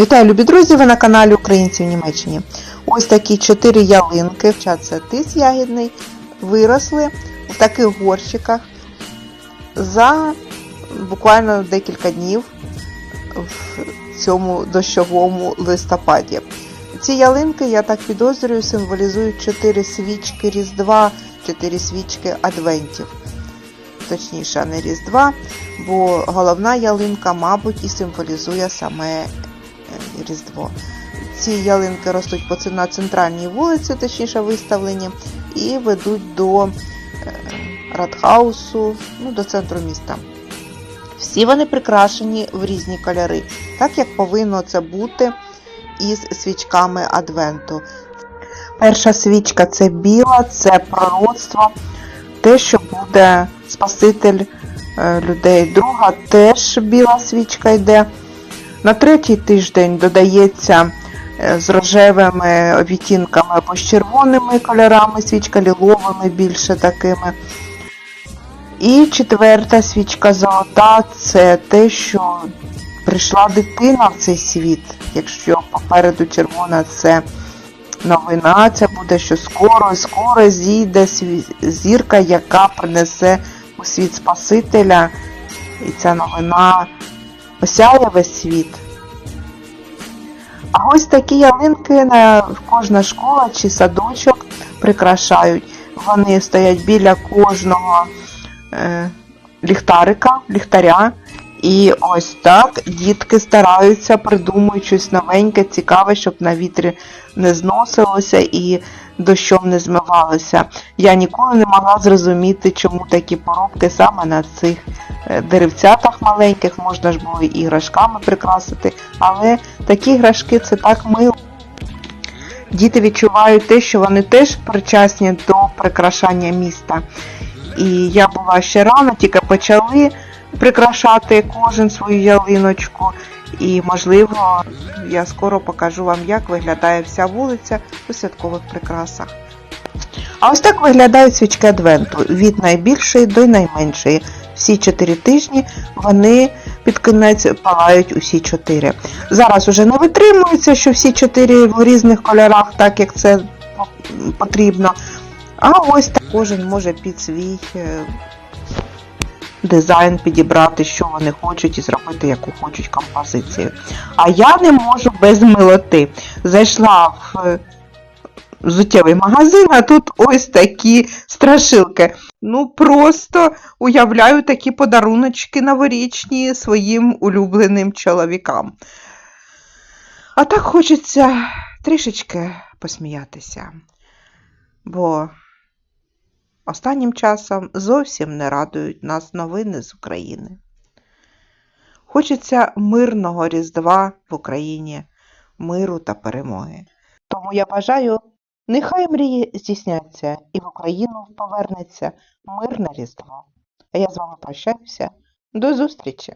Вітаю, любі друзі! Ви на каналі Українці в Німеччині. Ось такі чотири ялинки, вчаться тис ягідний, виросли в таких горщиках за буквально декілька днів в цьому дощовому листопаді. Ці ялинки, я так підозрюю, символізують чотири свічки Різдва, чотири свічки Адвентів. Точніше, не Різдва, бо головна ялинка, мабуть, і символізує саме е, Різдво. Ці ялинки ростуть на центральній вулиці, точніше виставлені, і ведуть до е, Радхаусу, ну, до центру міста. Всі вони прикрашені в різні кольори, так як повинно це бути із свічками Адвенту. Перша свічка це біла, це пророцтво, те, що буде Спаситель е, людей. Друга теж біла свічка йде. На третій тиждень додається е, з рожевими відтінками або з червоними кольорами, свічка ліловими більше такими. І четверта свічка золота це те, що прийшла дитина в цей світ. Якщо попереду червона це новина, це буде, що скоро, скоро зійде зірка, яка принесе у світ Спасителя, і ця новина осяє весь світ. А ось такі ялинки на кожна школа чи садочок прикрашають. Вони стоять біля кожного е, ліхтарика, ліхтаря. І ось так дітки стараються, придумують щось новеньке, цікаве, щоб на вітрі не зносилося і дощом не змивалося. Я ніколи не могла зрозуміти, чому такі поробки саме на цих е, деревцятах маленьких можна ж було іграшками прикрасити, але такі іграшки це так мило. Діти відчувають те, що вони теж причасні до прикрашання міста. І я була ще рано, тільки почали прикрашати кожен свою ялиночку. І, можливо, я скоро покажу вам, як виглядає вся вулиця у святкових прикрасах. А ось так виглядають свічки Адвенту від найбільшої до найменшої. Всі чотири тижні вони під кінець палають усі чотири. Зараз уже не витримується, що всі чотири в різних кольорах, так як це потрібно. А ось так кожен може під свій е, дизайн підібрати, що вони хочуть, і зробити яку хочуть композицію. А я не можу без милоти. Зайшла в е, взуттєвий магазин, а тут ось такі страшилки. Ну, просто уявляю такі подаруночки новорічні своїм улюбленим чоловікам. А так хочеться трішечки посміятися. Бо останнім часом зовсім не радують нас новини з України. Хочеться мирного Різдва в Україні, миру та перемоги. Тому я бажаю, нехай мрії здійсняться і в Україну повернеться мирне Різдво. А я з вами прощаюся. До зустрічі!